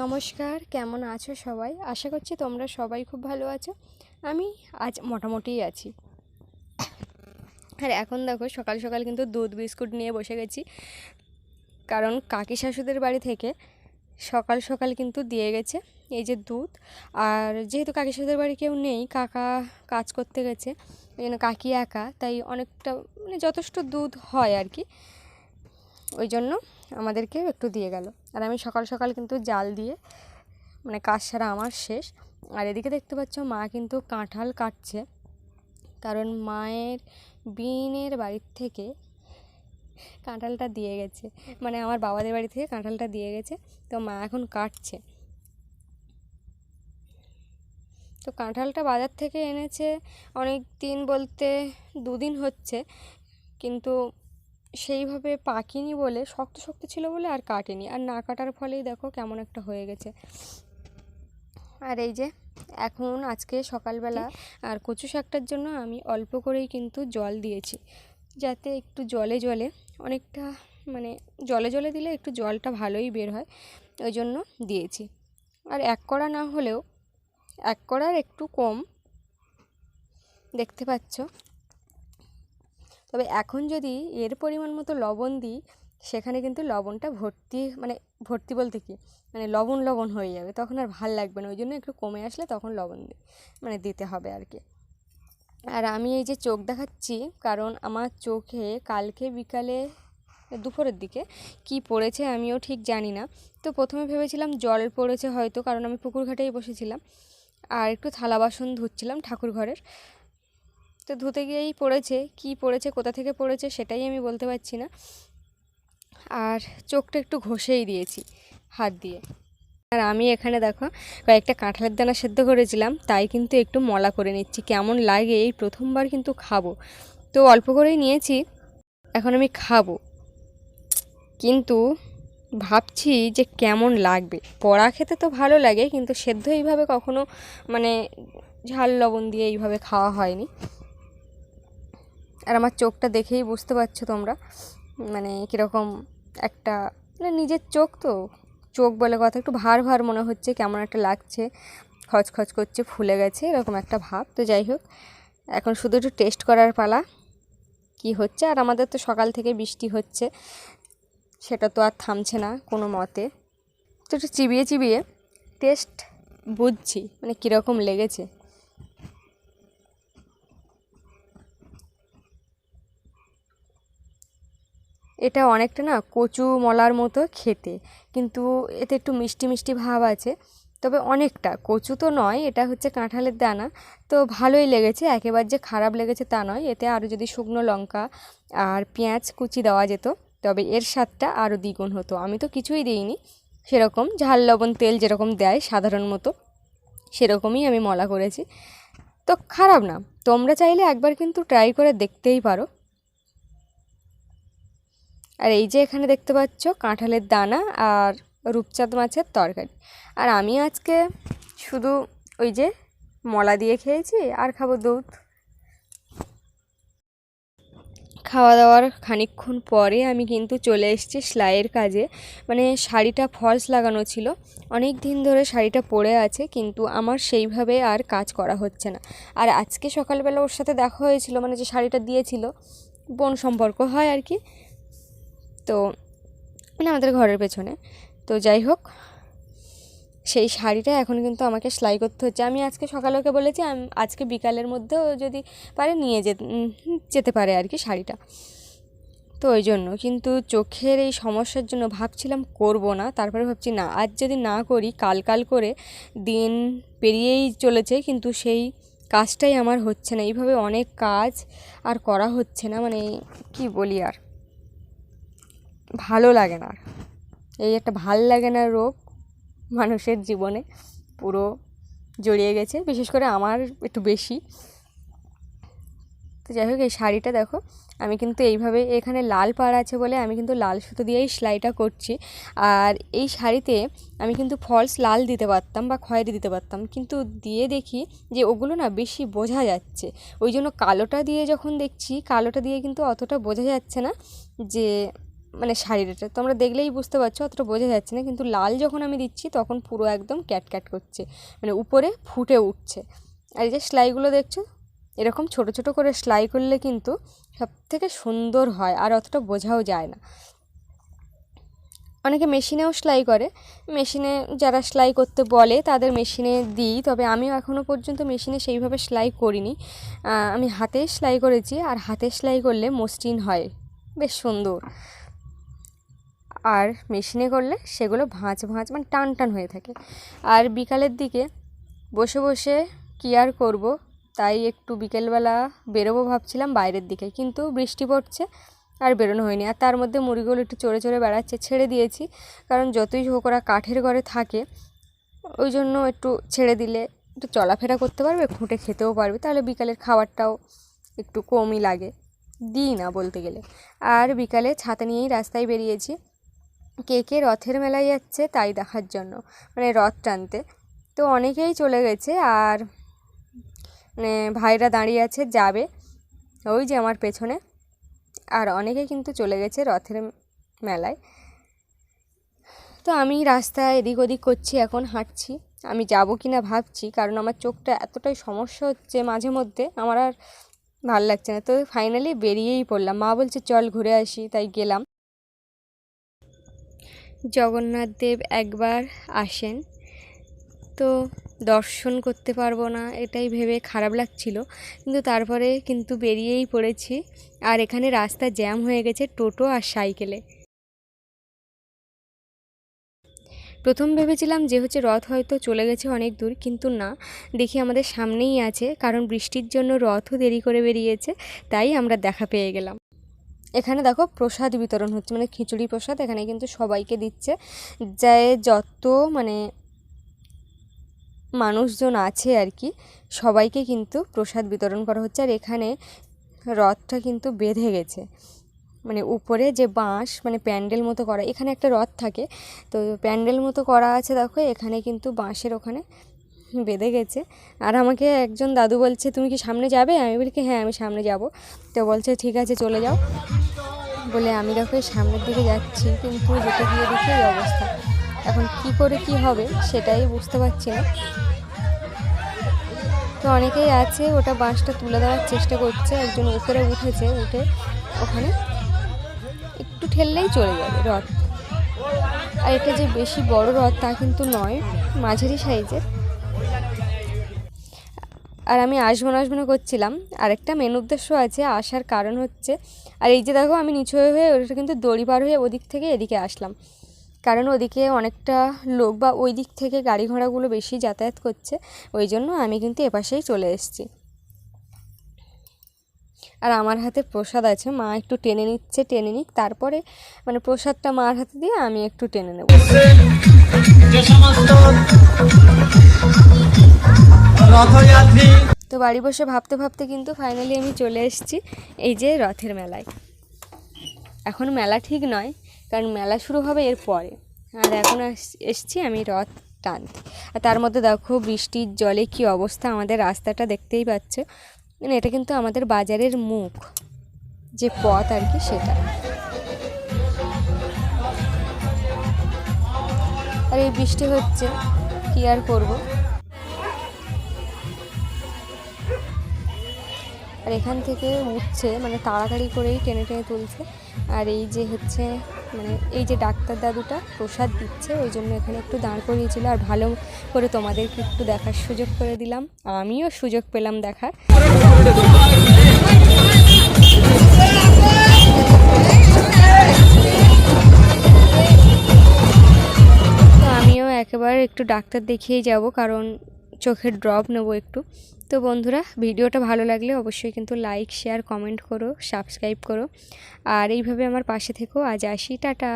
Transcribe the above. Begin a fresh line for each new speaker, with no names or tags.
নমস্কার, কেমন আছো সবাই? আশা করছি তোমরা সবাই খুব ভালো আছো। আমি আজ মোটামুটিই আছি। আর এখন দেখো, সকাল সকাল কিন্তু দুধ, বিস্কুট নিয়ে বসে গেছি। কারণ কাকি শাশুদের বাড়ি থেকে সকাল সকাল কিন্তু দিয়ে গেছে এই যে দুধ। আর যেহেতু কাকি শাশুদের বাড়ি কেউ নেই, কাকা কাজ করতে গেছে ওই জন্য কাকি একা, তাই অনেকটা মানে যথেষ্ট দুধ হয় আর কি। ওই জন্য আমাদেরকেও একটু দিয়ে গেল। আর আমি সকাল সকাল কিন্তু জাল দিয়ে মানে কাজ সারা আমার শেষ। আর এদিকে দেখতে পাচ্ছ মা কিন্তু কাঁঠাল কাটছে। কারণ মায়ের, বিনের বাড়ির থেকে কাঁঠালটা দিয়ে গেছে। মানে আমার বাবাদের বাড়ি থেকে কাঁঠালটা দিয়ে গেছে। তো মা এখন কাটছে। তো কাঁঠালটা বাজার থেকে এনেছে অনেক দিন বলতে দুদিন হচ্ছে। কিন্তু সেইভাবে পাকেনি বলে শক্ত শক্ত ছিল বলে আর কাটেনি। আর না কাটার ফলেই দেখো কেমন একটা হয়ে গেছে। আর এই যে এখন আজকে সকালবেলা আর কচু শাকটার জন্য আমি অল্প করেই কিন্তু জল দিয়েছি। যাতে একটু জলে জলে অনেকটা মানে জলে জলে দিলে একটু জলটা ভালোই বের হয় ওই জন্য দিয়েছি। আর এক কড়া না হলেও এক কড়ার একটু কম দেখতে পাচ্ছ? তবে এখন যদি এর পরিমাণ মতো লবণ দিই, সেখানে কিন্তু লবণটা ভর্তি মানে ভর্তি বলতে কি? মানে লবণ লবণ হয়ে যাবে, তখন আর ভালো লাগবে না। ওই জন্য একটু কমে আসলে তখন লবণ দি মানে দিতে হবে আর কি আর আমি এই যে চোখ দেখাচ্ছি, কারণ আমার চোখে কালকে বিকালে, দুপুরের দিকে কি পড়েছে আমিও ঠিক জানি না। তো প্রথমে ভেবেছিলাম জল পড়েছে হয়তো, কারণ আমি পুকুর ঘাটেই বসেছিলাম। আর একটু থালা বাসন ধুচ্ছিলাম ঠাকুর ঘরের তো ধুতে গিয়েই পড়েছে, কি পড়েছে, কোথা থেকে পড়েছে সেটাই আমি বলতে পারছি না। আর চোখটা একটু ঘষেই দিয়েছি হাত দিয়ে। আর আমি এখানে দেখো, কয়েকটা কাঁঠালের দানা সেদ্ধ করেছিলাম, তাই কিন্তু একটু মলা করে নিচ্ছি, কেমন লাগে এই প্রথমবার কিন্তু খাব। তো অল্প করেই নিয়েছি, এখন আমি খাব। কিন্তু ভাবছি যে কেমন লাগবে। পড়া খেতে তো ভালো লাগে, কিন্তু সেদ্ধ এইভাবে কখনো মানে ঝাল লবণ দিয়ে এইভাবে খাওয়া হয়নি। আর আমার চোখটা দেখেই বুঝতে পারছ তোমরা। মানে কীরকম একটা মানে নিজের চোখ তো, চোখ বলে কথা, একটু ভার ভার মনে হচ্ছে, কেমন একটা লাগছে, খচখচ করছে, ফুলে গেছে, এরকম একটা ভাব। তো যাই হোক, এখন শুধু একটু টেস্ট করার পালা, কি হচ্ছে। আর আমাদের তো সকাল থেকে বৃষ্টি হচ্ছে, সেটা তো আর থামছে না কোনো মতে। তো একটু চিবিয়ে চিবিয়ে টেস্ট বুঝছি মানে কীরকম লেগেছে। এটা অনেকটা না কচু মলার মতো খেতে। কিন্তু এতে একটু মিষ্টি মিষ্টি ভাব আছে। তবে অনেকটা, কচু তো নয়, এটা হচ্ছে কাঁঠালের দানা। তো ভালোই লেগেছে, একেবারে যে খারাপ লেগেছে তা নয়। এতে আরও যদি শুকনো লঙ্কা আর পেঁয়াজ কুচি দেওয়া যেত, তবে এর স্বাদটা আরও দ্বিগুণ হতো। আমি তো কিছুই দিইনি। সেরকম ঝাল, লবণ, তেল যেরকম দেয় সাধারণ মতো, সেরকমই আমি মলা করেছি। তো খারাপ না। তোমরা চাইলে একবার কিন্তু ট্রাই করে দেখতেই পারো। আর এই যে এখানে দেখতে পাচ্ছ কাঁঠালের দানা আর রূপচাঁদ মাছের তরকারি। আর আমি আজকে শুধু ওই যে মলা দিয়ে খেয়েছি আর খাব দুধ। খাওয়া দাওয়ার খানিকক্ষণ পরে আমি কিন্তু চলে এসেছি সেলাইয়ের কাজে। মানে শাড়িটা ফলস লাগানো ছিল। অনেক দিন ধরে শাড়িটা পরে আছে কিন্তু আমার সেইভাবে আর কাজ করা হচ্ছে না। আর আজকে সকালবেলা ওর সাথে দেখা হয়েছিল মানে যে শাড়িটা দিয়েছিল, বোন সম্পর্ক হয় আর কি। তো মানে আমাদের ঘরের পেছনে। তো যাই হোক, সেই শাড়িটা এখন কিন্তু আমাকে সেলাই করতে হচ্ছে। আমি আজকে সকালে ওকে বলেছি আজকে বিকালের মধ্যেও যদি পারে নিয়ে যেতে পারে আর কি শাড়িটা। তো ওই জন্য, কিন্তু চোখের এই সমস্যার জন্য ভাবছিলাম করব না, তারপরে ভাবছি না, আজ যদি না করি, কাল কাল করে দিন পেরিয়েই চলেছে, কিন্তু সেই কাজটাই আমার হচ্ছে না। এইভাবে অনেক কাজ আর করা হচ্ছে না মানে কি বলি আর। ভালো লাগে না। এই একটা ভালো লাগে না রোগ মানুষের জীবনে পুরো জড়িয়ে গেছে, বিশেষ করে আমার একটু বেশি। তো যাই হোক, এই শাড়িটা দেখো, আমি কিন্তু এইভাবে এখানে লাল পাড় আছে বলে আমি কিন্তু লাল সুতো দিয়েই সেলাইটা করছি। আর এই শাড়িতে আমি কিন্তু ফলস লাল দিতে পারতাম বা খয়েরি দিতে পারতাম, কিন্তু দিয়ে দেখি যে ওগুলো না বেশি বোঝা যাচ্ছে। ওই জন্য কালোটা দিয়ে যখন দেখছি, কালোটা দিয়ে কিন্তু অতটা বোঝা যাচ্ছে না যে মানে শাড়িটা তোমরা দেখলেই বুঝতে পারছ, অতটা বোঝা যাচ্ছে না, কিন্তু লাল যখন আমি দিচ্ছি, তখন পুরো একদম ক্যাট ক্যাট করছে। মানে উপরে ফুটে উঠছে। আর এই যে সেলাইগুলো দেখছ, এরকম ছোট ছোট করে সেলাই করলে কিন্তু সব থেকে সুন্দর হয়, আর অতটা বোঝাও যায় না। অনেকে মেশিনেও সেলাই করে। মেশিনে যারা সেলাই করতে বলে, তাদের মেশিনে দিই, তবে আমিও এখনও পর্যন্ত মেশিনে সেইভাবে সেলাই করিনি। আমি হাতে সেলাই করেছি, আর হাতে সেলাই করলে মসৃণ হয়। বেশ সুন্দর। আর মেশিনে করলে সেগুলো ভাঁজ ভাঁজ মানে টান টান হয়ে থাকে। আর বিকালের দিকে বসে বসে কী আর করব, তাই একটু বিকেলবেলা বেরোবো ভাবছিলাম বাইরের দিকে, কিন্তু বৃষ্টি পড়ছে আর বেরোনো হয়নি। আর তার মধ্যে মুরগিগুলো একটু চড়ে চড়ে বেড়াচ্ছে, ছেড়ে দিয়েছি, কারণ যতই হোক ওরা কাঠের ঘরে থাকে, ওই জন্য একটু ছেড়ে দিলে একটু চলাফেরা করতে পারবে, খুঁটে খেতেও পারবে, তাহলে বিকালের খাবারটাও একটু কমই লাগে। দিই না বলতে গেলে। আর বিকালে ছাতা নিয়েই রাস্তায় বেরিয়েছি। কে কে রথের মেলায় যাচ্ছে তাই দেখার জন্য। মানে রথ টানতে। তো অনেকেই চলে গেছে আর মানে ভাইরা দাঁড়িয়ে আছে, যাবে। ওই যে আমার পেছনে। আর অনেকে কিন্তু চলে গেছে রথের মেলায়। তো আমি রাস্তায় এদিক ওদিক করছি, এখন হাঁটছি। আমি যাব কি না ভাবছি, কারণ আমার চোখটা এতটাই সমস্যা হচ্ছে মাঝে মধ্যে, আমার আর ভালো লাগছে না। তো ফাইনালি বেরিয়েই পড়লাম। মা বলছে, চল ঘুরে আসি। তাই গেলাম। জগন্নাথ দেব একবার আসেন। তো দর্শন করতে পারব না, এটাই ভেবে খারাপ লাগছিল। কিন্তু তারপরে কিন্তু বেরিয়েই পড়েছি। আর এখানে রাস্তা জ্যাম হয়ে গেছে টোটো আর সাইকেলে। প্রথম ভেবেছিলাম যে হচ্ছে রথ হয়তো চলে গেছে অনেক দূর, কিন্তু না। দেখি আমাদের সামনেই আছে, কারণ বৃষ্টির জন্য রথও দেরি করে বেরিয়েছে, তাই আমরা দেখা পেয়ে গেলাম। এখানে দেখো প্রসাদ বিতরণ হচ্ছে মানে খিচুড়ি প্রসাদ এখানে কিন্তু সবাইকে দিচ্ছে। যে যত মানে মানুষজন আছে আর কি, সবাইকে কিন্তু প্রসাদ বিতরণ করা হচ্ছে। আর এখানে রথটা কিন্তু বেঁধে গেছে। মানে উপরে যে বাঁশ মানে প্যান্ডেল মতো করা, এখানে একটা রথ থাকে। তো প্যান্ডেল মতো করা আছে, দেখো, এখানে কিন্তু বাঁশের ওখানে বেঁধে গেছে। আর আমাকে একজন দাদু বলছে, তুমি কি সামনে যাবে? আমি বলি কি হ্যাঁ আমি সামনে যাব। তো বলছে, ঠিক আছে, চলে যাও। বলে, আমি দেখো সামনের দিকে যাচ্ছি, কিন্তু যেতে গিয়ে দেখি এই অবস্থা। এখন কি করে কি হবে, সেটাই বুঝতে পারছি না। তো অনেকেই আছে, ওটা বাঁশটা তুলে দেওয়ার চেষ্টা করছে। একজন উপরে উঠেছে, উঠে ওখানে একটু ঠেললেই চলে যাবে রথ। আর এটা যে বেশি বড় রথ তা কিন্তু নয়, মাঝারি সাইজের। আর আমি আসব না আসব না করছিলাম। আরেকটা মেন উদ্দেশ্য আছে, আসার কারণ হচ্ছে, আর এই যে দেখো আমি নিচু হয়ে হয়ে ওটা কিন্তু দড়ি পার হয়ে ওদিক থেকে এদিকে আসলাম। কারণ ওদিকে অনেকটা লোক বা ওই দিক থেকে গাড়ি ঘোড়াগুলো বেশি যাতায়াত করছে, ওই জন্য আমি কিন্তু এপাশেই চলে এসেছি। আর আমার হাতে প্রসাদ আছে, মা একটু টেনে নিচ্ছে, টেনে নিক, তারপরে মানে প্রসাদটা মার হাতে দিয়ে আমি একটু টেনে নেব। বাড়ি বসে ভাবতে ভাবতে কিন্তু ফাইনালি আমি চলে এসেছি এই যে রথের মেলায়। এখন মেলা ঠিক নয়, কারণ মেলা শুরু হবে এর পরে। আর এখন এসছি আমি রথ টানতে। আর তার মধ্যে দেখো বৃষ্টির জলে কি অবস্থা, আমাদের রাস্তাটা দেখতেই পাচ্ছে। মানে এটা কিন্তু আমাদের বাজারের মুখ, যে পথ আর কি সেটা। আর এই বৃষ্টি হচ্ছে, কি আর করব? আর এখান থেকে উঠছে মানে তাড়াতাড়ি করেই টেনে টেনে তুলছে। আর এই যে হচ্ছে মানে এই যে ডাক্তার দাদুটা প্রসাদ দিচ্ছে, ওই জন্য এখানে একটু দাঁড় করিয়েছিল। আর ভালো করে তোমাদেরকে একটু দেখার সুযোগ করে দিলাম। আমিও সুযোগ পেলাম দেখার। আমিও একেবারে একটু ডাক্তার দেখিয়েই যাব, কারণ চোখের ড্রপ নেব একটু। তো বন্ধুরা, ভিডিওটা ভালো লাগলে অবশ্যই কিন্তু লাইক, শেয়ার, কমেন্ট করো, সাবস্ক্রাইব করো। আর এইভাবে আমার পাশে থেকো। আজ আসি, টাটা।